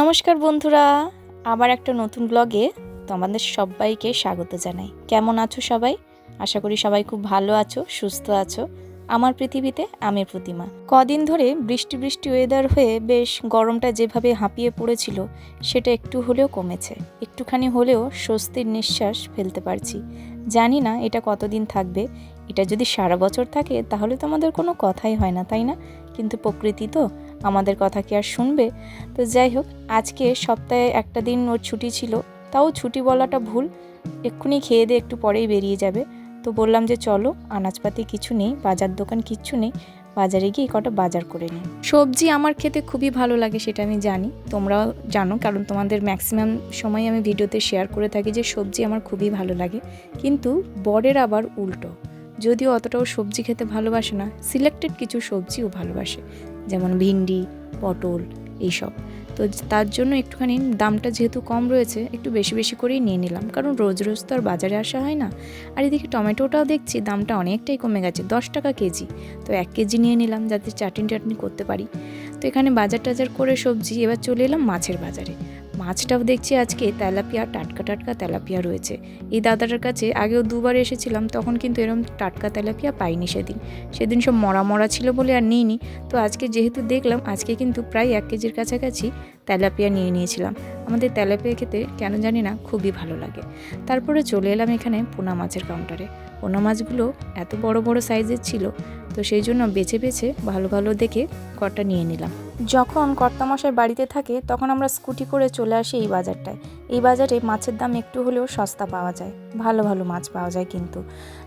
নমস্কার বন্ধুরা, আবার একটা নতুন ব্লগে তোমাদের সবাইকে স্বাগত জানাই। কেমন আছো সবাই? আশা করি সবাই খুব ভালো আছো, সুস্থ আছো। আমার পৃথিবীতে আমি প্রতিমা। কদিন ধরে বৃষ্টি বৃষ্টি ওয়েদার হয়ে বেশ গরমটা যেভাবে হাঁপিয়ে পড়েছিল, সেটা একটু হলেও কমেছে। একটুখানি হলেও স্বস্তির নিঃশ্বাস ফেলতে পারছি। জানি না এটা কতদিন থাকবে। এটা যদি সারা বছর থাকে, তাহলে তো আমাদের কোনো কথাই হয় না, তাই না? কিন্তু প্রকৃতি তো আমাদের কথা কি আর শুনবে? তো যাই হোক, আজকে সপ্তাহে একটা দিন ওর ছুটি ছিল, তাও ছুটি বলাটা ভুল। এক্ষুনি খেয়ে দিয়ে একটু পরেই বেরিয়ে যাবে। তো বললাম যে চলো, আনাজপাতি কিছু নেই, বাজার দোকান কিচ্ছু নেই, বাজারে গিয়ে কটা বাজার করে নিই। সবজি আমার খেতে খুবই ভালো লাগে, সেটা আমি জানি। তোমরাও জানো, কারণ তোমাদের ম্যাক্সিমাম সময় আমি ভিডিওতে শেয়ার করে থাকি যে সবজি আমার খুবই ভালো লাগে। কিন্তু বরের আবার উল্টো। যদিও অতটাও সবজি খেতে ভালোবাসে না, সিলেক্টেড কিছু সবজিও ভালোবাসে। যেমন ভিন্ডি, পটল, এইসব। তো তার জন্য একটুখানি দামটা যেহেতু কম রয়েছে, একটু বেশি বেশি করেই নিয়ে নিলাম। কারণ রোজ রোজ তো আর বাজারে আসা হয় না। আর এদিকে টমেটোটাও দেখছি দামটা অনেকটাই কমে গেছে, দশ টাকা কেজি। তো এক কেজি নিয়ে নিলাম যাতে চাটনি টাটনি করতে পারি। তো এখানে বাজার টাজার করে সবজি এবার চলে এলাম মাছের বাজারে। মাছটাও দেখছি আজকে তেলাপিয়া, টাটকা টাটকা তেলাপিয়া রয়েছে। এই দাদাটার কাছে আগেও দুবার এসেছিলাম, তখন কিন্তু এরকম টাটকা তেলাপিয়া পাইনি সেদিন। সেদিন সব মরা মরা ছিল বলে আর নিইনি। তো আজকে যেহেতু দেখলাম, আজকে কিন্তু প্রায় এক কেজির কাছাকাছি তেলাপিয়া নিয়ে নিয়েছিলাম। আমাদের তেলাপিয়া খেতে কেন জানি না, খুবই ভালো লাগে। তারপরে চলে এলাম এখানে পোনা মাছের কাউন্টারে পোনা মাছগুলো এত বড় বড় সাইজের ছিল, তো সেই জন্য বেছে বেছে ভালো ভালো দেখে কটা নিয়ে নিলাম। যখন কর্তামশাই বাড়িতে থাকে, তখন আমরা স্কুটি করে চলে আসি এই বাজারটায়। এই বাজারে মাছের দাম একটু হলেও সস্তা পাওয়া যায়। ভালো ভালো মাছ পাওয়া যায় কিন্তু।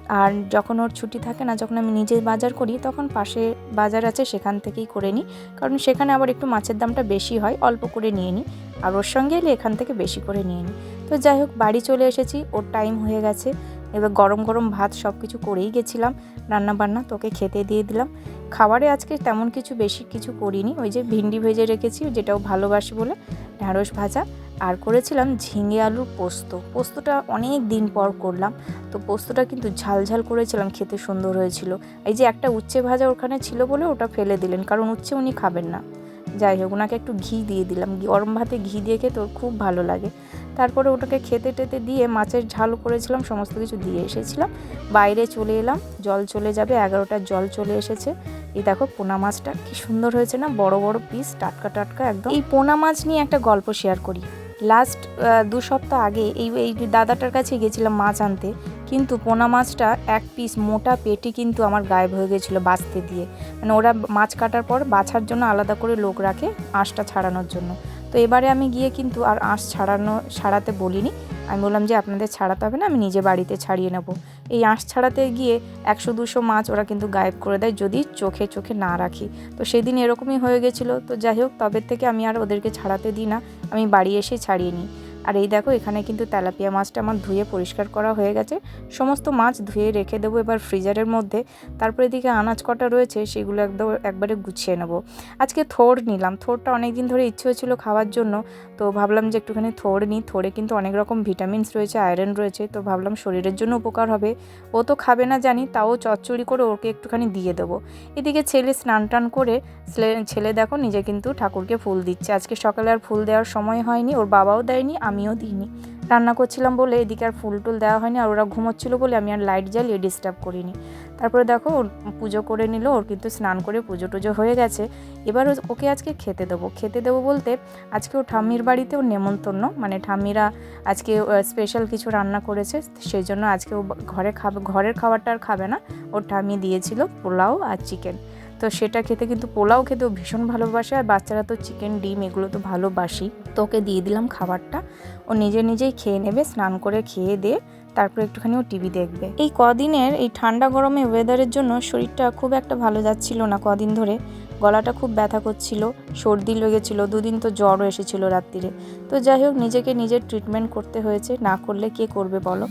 আর যখন ওর ছুটি থাকে না, যখন আমি নিজে বাজার করি, তখন পাশে বাজার আছে, সেখান থেকেই করে নিই। কারণ সেখানে আবার একটু মাছের দামটা বেশি হয়, অল্প করে নিয়ে নিই। আর ওর সঙ্গে এলে এখান থেকে বেশি করে নিয়ে নিই। তো যাই হোক, বাড়ি চলে এসেছি, ওর টাইম হয়ে গেছে। এবার গরম গরম ভাত সব কিছু করেই গেছিলাম রান্না বান্না তোকে খেতে দিয়ে দিলাম। খাবারে আজকে তেমন কিছু বেশি কিছু করিনি, ওই যে ভিন্ডি ভেজে রেখেছি, যেটাও ভালোবাসি বলে, ঢ্যাঁড়স ভাজা। আর করেছিলাম ঝিঙে আলুর পোস্ত, পোস্তটা অনেক দিন পর করলাম, তো পোস্তটা কিন্তু ঝাল ঝাল করেছিলাম, খেতে সুন্দর হয়েছিল। এই যে একটা উচ্ছে ভাজা ওখানে ছিল বলে ওটা ফেলে দিলেন, কারণ উচ্ছে উনি খাবেন না। যাই হোক ওনাকে একটু ঘি দিয়ে দিলাম, গরম ভাতে ঘি দিয়ে খেতে খুব ভালো লাগে। তারপরে ওটাকে খেতে টেতে দিয়ে মাছের ঝাল করেছিলাম, সমস্ত কিছু দিয়ে এসেছিলাম। বাইরে চলে এলাম, জল চলে যাবে, এগারোটার জল চলে এসেছে। এই দেখো পোনা মাছটা, কি সুন্দর হয়েছে না? বড় বড় পিস টাটকা টাটকা একদম। এই পোনা মাছ নিয়ে একটা গল্প শেয়ার করি। লাস্ট দু সপ্তাহ আগে এই এই দাদাটার কাছে গেছিলাম মাছ আনতে, কিন্তু পোনা মাছটা এক পিস মোটা পেটি কিন্তু আমার গায়েব হয়ে গেছিল বাছতে দিয়ে। মানে ওরা মাছ কাটার পর বাছার জন্য আলাদা করে লোক রাখে আঁশটা ছাড়ানোর জন্য। তো এবারে আমি গিয়ে কিন্তু আর আঁশ ছাড়ানো, ছাড়াতে বলিনি। আমি বললাম যে আপনাদের ছাড়াতে হবে না, আমি নিজে বাড়িতে ছাড়িয়ে নেব। এই আঁশ ছাড়াতে গিয়ে একশো দুশো মাছ ওরা কিন্তু গায়েব করে দেয় যদি চোখে চোখে না রাখি। তো সেদিন এরকমই হয়ে গেছিল। তো যাই হোক, তবে থেকে আমি আর ওদেরকে ছাড়াতে দিই না। আমি বাড়ি এসে ছাড়িয়ে নিই। আর এই দেখো, এখানে কিন্তু তেলাপিয়া মাছটা আমার ধুয়ে পরিষ্কার করা হয়ে গেছে। সমস্ত মাছ ধুয়ে রেখে দেবো এবার ফ্রিজারের মধ্যে। তারপরে এদিকে আনাজ কটা রয়েছে, সেগুলো একদম একবারে গুছিয়ে নেব। আজকে থোড় নিলাম। থোড়টা অনেক দিন ধরে ইচ্ছে হয়েছিল খাওয়ার জন্য, তো ভাবলাম যে একটুখানি থোড় নিই। থোড়ে কিন্তু অনেক রকম ভিটামিনস রয়েছে, আয়রন রয়েছে, তো ভাবলাম শরীরের জন্য উপকার হবে। ও তো খাবে না জানি, তাও চচ্চড়ি করে ওকে একটুখানি দিয়ে দেবো। এদিকে ছেলে স্নান টান করে ছেলে দেখো নিজে কিন্তু ঠাকুরকে ফুল দিচ্ছে। আজকে সকালে আর ফুল দেওয়ার সময় হয়নি, ওর বাবাও দেয়নি আমিও দিইনি। রান্না করছিলাম বলে এদিকে আর ফুল টুল দেওয়া হয়নি আর ওরা ঘুমোচ্ছিল বলে আমি আর লাইট জ্বালিয়ে ডিস্টার্ব করিনি। তারপরে দেখো পুজো করে নিল, ওর কিন্তু স্নান করে পুজো টুজো হয়ে গেছে। এবার ওকে আজকে খেতে দেবো। খেতে দেবো বলতে আজকে ও ঠাম্মির বাড়িতে ওর নেমন্তন্ন। মানে ঠাম্মিরা আজকে স্পেশাল কিছু রান্না করেছে, সেই জন্য আজকে ও ঘরে খাবে ঘরের খাবারটা আর খাবে না। ওর ঠাম্মি দিয়েছিল পোলাও আর চিকেন তো সেটা খেতে কিন্তু পোলাও খেতেও ভীষণ ভালোবাসে, আর বাচ্চারা তো চিকেন ডিম এগুলো তো ভালোবাসি তো ওকে দিয়ে দিলাম খাবারটা। ও নিজে নিজেই খেয়ে নেবে, স্নান করে খেয়ে দিয়ে তারপর একটুখানি ও টিভি দেখবে। এই কদিনের এই ঠান্ডা গরমে ওয়েদারের জন্য শরীরটা খুব একটা ভালো যাচ্ছিল না কদিন ধরে। গলাটা খুব ব্যথা করছিল, সর্দি লেগেছিল, দুদিন তো জ্বরও এসেছিল রাত্রিরে তো যাই হোক, নিজেকে নিজের ট্রিটমেন্ট করতে হয়েছে, না করলে কে করবে বলো?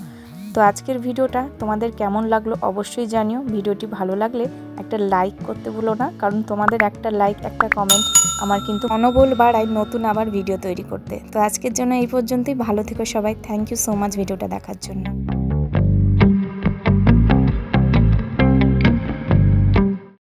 তো আজকের ভিডিওটা তোমাদের কেমন লাগল অবশ্যই জানিও। ভিডিওটি ভালো লাগলে একটা লাইক করতে ভুলো না, কারণ তোমাদের একটা লাইক একটা কমেন্ট আমার কিন্তু অনবল বাড়ায় নতুন আবার ভিডিও তৈরি করতে। তো আজকের জন্য এই পর্যন্তই। ভালো থেকো সবাই। থ্যাংক ইউ সো মাচ ভিডিওটা দেখার জন্য।